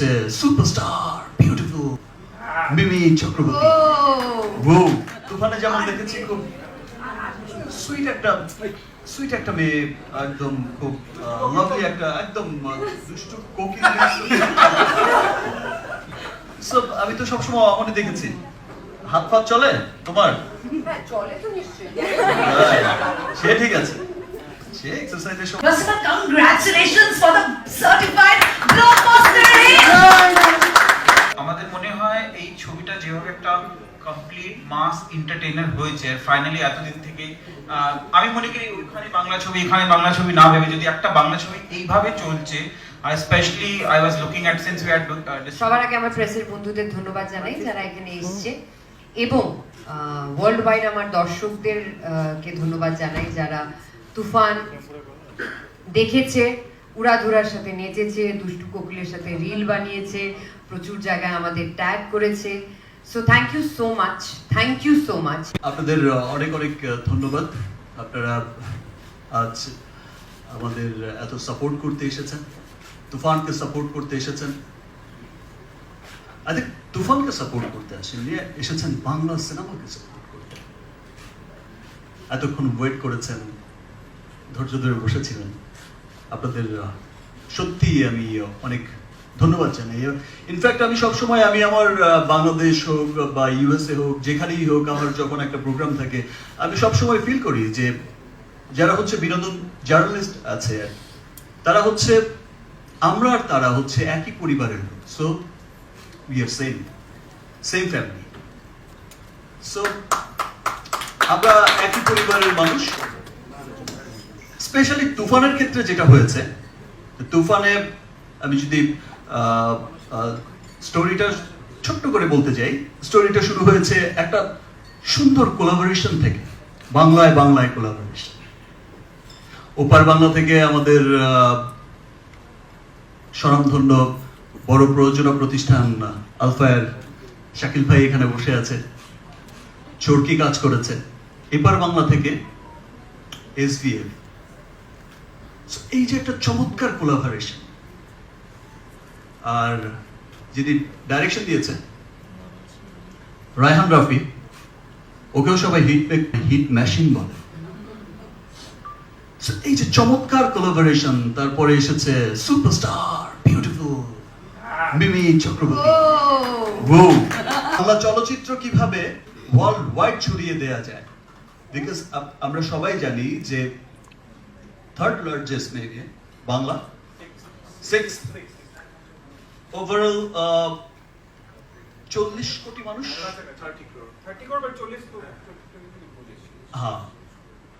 It's a superstar beautiful Mimi Chakraborty ও তুফানে যেমন দেখেছি খুব সুইট একটা সুইট একটা মেয়ে একদম খুব লাভলি একটা একদম দুষ্টু কোকিল সো আমি তো সবসময় অমনে দেখেছি। হাত পা চলে তোমার? হ্যাঁ, চলে তো নিশ্চয়ই। সে ঠিক আছে। সে এক্সারসাইজের সময় congratulations for the certified blockbuster আমাদের মনে হয় এই ছবিটা যেভাবে একটা কমপ্লিট মাস এন্টারটেইনার হয়েছে ফাইনালি এতদিন থেকে আমি মনে করি ওইখানে বাংলা ছবি এখানে বাংলা ছবি না ভেবে যদি একটা বাংলা ছবি এইভাবে চলছে আর specially I was looking at since we are সবার আগে আমার প্রেসের বন্ধুদের ধন্যবাদ জানাই যারা এখানে এসছে। এবং ওয়ার্ল্ড ওয়াইড আমার দর্শকদের কে ধন্যবাদ জানাই যারা তুফান দেখেছে। উড়াধুরার সাথে নেচেছে, দুষ্টু কোকিলের সাথে রিল বানিয়েছে, প্রচুর জায়গায় আমাদের ট্যাগ করেছে। So thank you so much thank you so much আপনাদের অনেক অনেক ধন্যবাদ। আপনারা আজ আমাদের এত সাপোর্ট করতে এসেছেন, তুফানকে সাপোর্ট করতে এসেছেন। আরে, তুফানকে সাপোর্ট করতে আসেননি, এসেছেন বাংলা সিনেমাকে সাপোর্ট করতে। এতক্ষণ ওয়েট করেছেন, ধৈর্য ধরে বসেছিলেন। আপনাদের সত্যি আমি অনেক ধন্যবাদ জানাই। ইনফ্যাক্ট আমি সবসময় আমি আমার বাংলাদেশ হোক বা ইউএসএ হোক, যেখানেই হোক আমার যখন একটা প্রোগ্রাম থাকে, আমি সবসময় ফিল করি যে যারা হচ্ছে বিনোদন জার্নালিস্ট আছে, তারা হচ্ছে, আমরা আর তারা হচ্ছে একই পরিবারের লোক। So we are same same family so আমরা একই পরিবারের মানুষ। স্পেশালি তুফানের ক্ষেত্রে যেটা হয়েছে তুফানে আমি যদি স্টোরিটা ছোট্ট করে বলতে চাই স্টোরিটা শুরু হয়েছে একটা সুন্দর কোলাবোরেশন থেকে বাংলায় বাংলায় কোলাবোরেশন ওপার বাংলা থেকে আমাদের আহ, স্বনামধন্য বড় প্রযোজনা প্রতিষ্ঠান আলফায়ার শাকিল ভাই এখানে বসে আছে চরকি কাজ করেছে। এপার বাংলা থেকে এস এসভিএফ এই যে একটা চমৎকার কোলাবোরেশন আর যিনি ডাইরেকশন দিয়েছে রায়হান রাফি ওকেও সবাই হিট হিট মেশিন বলে। এই যে চমৎকার কোলাবোরেশন তারপরে এসেছে সুপারস্টার বিউটিফুল মিমি চক্রবর্তী! বাংলা চলচ্চিত্র কীভাবে ওয়ার্ল্ড ওয়াইড ছড়িয়ে দেয়া যায়? বিকজ আমরা সবাই জানি যে third largest maybe Bangla six overall চল্লিশ কোটি মানুষ? হ্যাঁ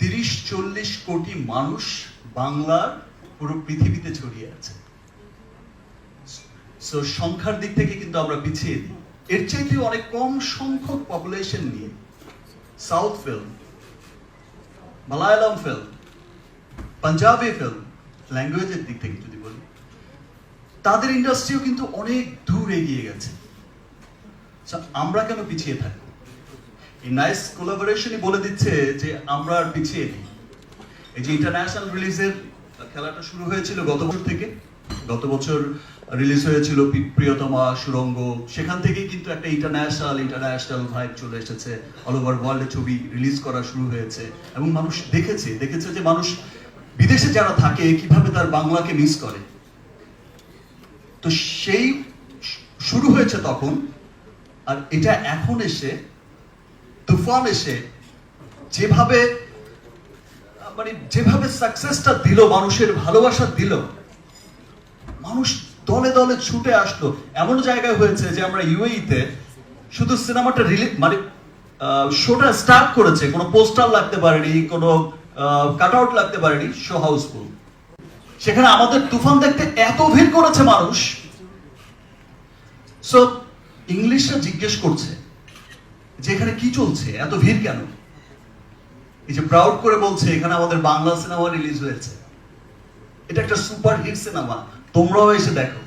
তিরিশ চল্লিশ কোটি মানুষ বাংলার পুরো পৃথিবীতে ছড়িয়ে আছে। সো সংখ্যার দিক থেকে কিন্তু আমরা পিছিয়ে দিই। এর চাইতে অনেক কম সংখ্যক পপুলেশন নিয়ে south film Malayalam film Punjabi film ল্যাঙ্গুয়েজের দিক থেকে যদি বলি, তাদের ইন্ডাস্ট্রিও কিন্তু অনেক দূর এগিয়ে গেছে। আমরা কেন পিছিয়ে থাকব? এই নাইস কোলাবোরেশনই বলে দিচ্ছে যে আমরা আর পিছিয়ে নেই। এই যে ইন্টারন্যাশনাল রিলিজের খেলাটা শুরু হয়েছিল গত বছর থেকে, গত বছর রিলিজ হয়েছিল প্রিয়তমা, সুরঙ্গ, সেখান থেকেই কিন্তু একটা ইন্টারন্যাশনাল ইন্টারন্যাশনাল ভাইব চলে এসেছে। অল ওভার ওয়ার্ল্ডে ছবি রিলিজ করা শুরু হয়েছে। এবং মানুষ দেখেছে দেখেছে যে মানুষ বিদেশে যারা থাকে, কীভাবে তার বাংলাকে মিস করে? তো সেই শুরু হয়েছে তখন, আর এটা এখন এসে, তুফান এসে, যেভাবে মানে যেভাবে সাকসেসটা দিল, মানুষের ভালোবাসা দিল, মানুষ দলে দলে ছুটে আসলো। এমন জায়গায় হয়েছে যে আমরা ইউএইতে শুধু সিনেমাটা রিলিজ মানে শোটা স্টার্ট করেছে, কোনো পোস্টার লাগতে পারেনি, কোনো কাট আউট লাগতে পারেনি শো হাউসফুল সেখানে আমাদের তুফান দেখতে এত ভিড় করেছে মানুষ। সো ইংলিশরা জিজ্ঞেস করছে যে এখানে কি চলছে? এত ভিড় কেন? এই যে প্রাউড করে বলছে, এখানে আমাদের বাংলা সিনেমা রিলিজ হয়েছে। এটা একটা সুপার হিট সিনেমা তোমরাও এসে দেখো।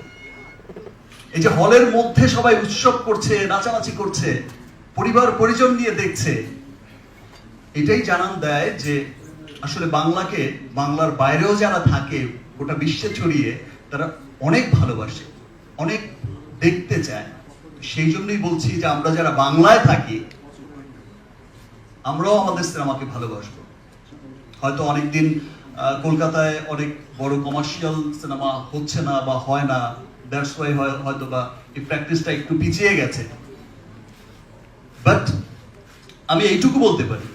এই যে হলের মধ্যে সবাই উৎসব করছে, নাচানাচি করছে পরিবার পরিজন নিয়ে দেখছে। এটাই জানান দেয় যে আসলে বাংলাকে, বাংলার বাইরেও যারা থাকে, গোটা বিশ্বে ছড়িয়ে তারা অনেক ভালোবাসে, অনেক দেখতে চায়। সেই জন্যই বলছি যে আমরা যারা বাংলায় থাকি, আমরাও আমাদের সিনেমাকে ভালোবাসবো। হয়তো অনেকদিন কলকাতায় অনেক বড় কমার্শিয়াল সিনেমা হচ্ছে না বা হয় না দ্যাটস ওয়াই হয়তো বা এই প্র্যাকটিসটা একটু পিছিয়ে গেছে। বাট আমি এইটুকু বলতে পারি।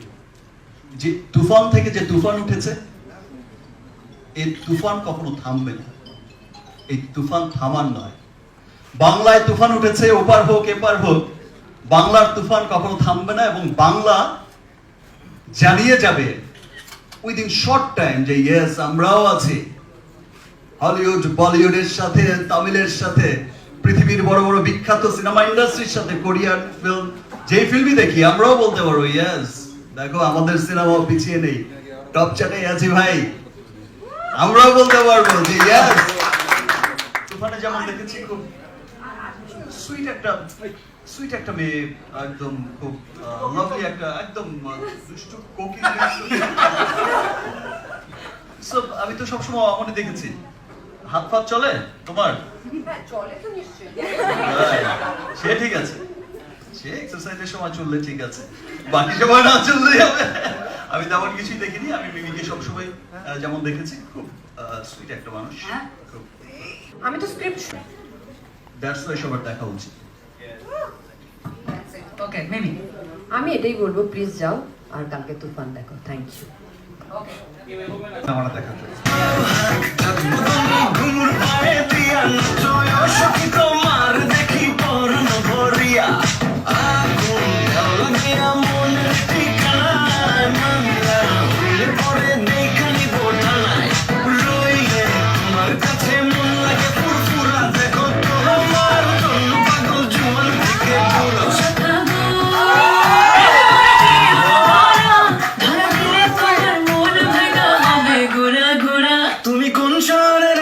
যে তুফান থেকে যে তুফান উঠেছে, এই তুফান কখনো থামবে না। এই তুফান থামার নয়। বাংলায় তুফান উঠেছে, ওপার হোক, এপার হোক, বাংলার তুফান কখনো থামবে না এবং বাংলা জানিয়ে যাবে উইদিন শর্ট টাইম যে ইয়েস আমরাও আছি। হলিউড বলিউডের সাথে, তামিলের সাথে, পৃথিবীর বড় বড় বিখ্যাত সিনেমা ইন্ডাস্ট্রির সাথে কোরিয়ান ফিল্ম যেই ফিল্মই দেখি, আমরাও বলতে পারব ইয়েস দেখো আমাদের সিনেমাও পিছিয়ে নেই। টপ চাটে আছি ভাই। আমরাও বলতে পারব যে ইয়েস তুফানে যেমন দেখেছি খুব সুইট একটা সুইট একটা মেয়ে একদম খুব লাভলি একটা একদম দুষ্টু কোকিল সব আমি তো সবসময় অমনে দেখেছি। হাত ফাত চলে তোমার? চলে তো নিশ্চয়ই। সে ঠিক আছে। সে এক্সারসাইজের সময় চললে ঠিক আছে বাকি সময় না চললে আমি তেমন কিছুই দেখিনি আমি মিমিকে সবসময় যেমন দেখেছি খুব সুইট একটা মানুষ হ্যাঁ। আমি তো স্ক্রিপ্ট দ্যাটস ওয়াই সবার দেখা উচিত। Okay, maybe. আমি এটাই বলব প্লিজ যাও আর কালকে তুফান দেখো থ্যাংক ইউ আমার দেখা তুমি কোন শহরের